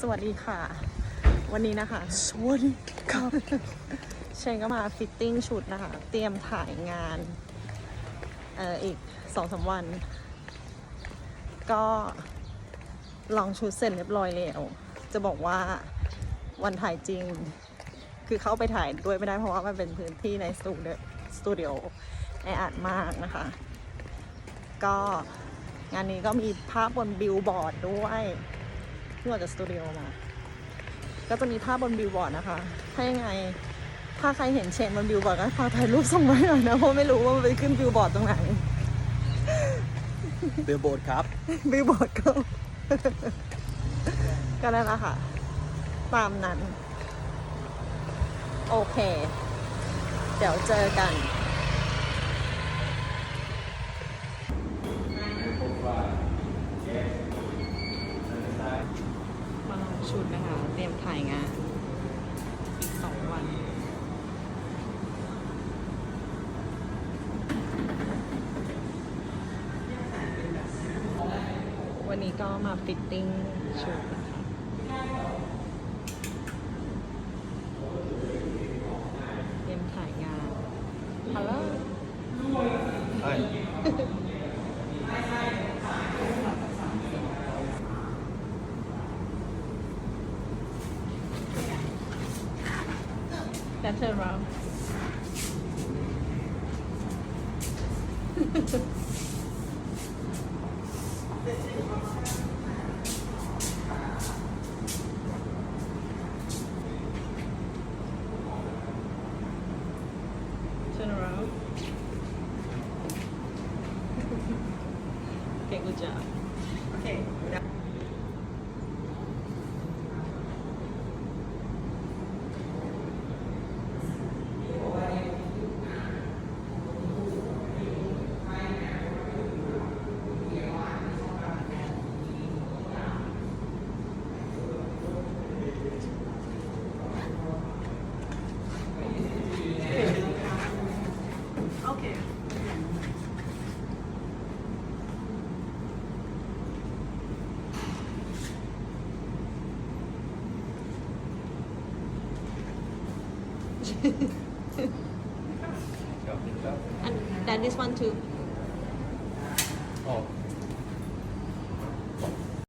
สวัสดีค่ะ วันนี้นะคะสวัสดีครับเชนก็มาฟิตติ้งชุดนะคะ เตรียมถ่ายงานเอ่ออีกสองสามวัน ก็ลองชุดเสร็จเรียบร้อยแล้ว จะบอกว่าวันถ่ายจริง คือเข้าไปถ่ายด้วยไม่ได้เพราะว่ามันเป็นพื้นที่ในสตูดิโอสตูดิโอแออัดมากนะคะ ก็งานนี้ก็มีภาพบนบิลบอร์ดด้วย เพิ่งออกจากสตูดิโอมา ก็จะมีภาพบนบิลบอร์ดนะคะ ถ้ายังไง ถ้าใครเห็นเชนบนบิลบอร์ดก็ฝากถ่ายรูปส่งมาให้หน่อยนะเพราะไม่รู้ว่ามันไปขึ้นบิลบอร์ดตรงไหนเบลโบดครับบิลบอร์ดก็ก็นั่นแหละค่ะ ตามนั้น โอเค เดี๋ยวเจอกัน มาลอง ชุดนะคะ เตรียมถ่ายงานอีกสองวัน วันนี้ก็มาฟิตติ้งชุดนะคะเตรียมถ่ายงานฮัลโหล ช่ That's around. Turn around. okay, good job. Okay. And then this one too. Oh,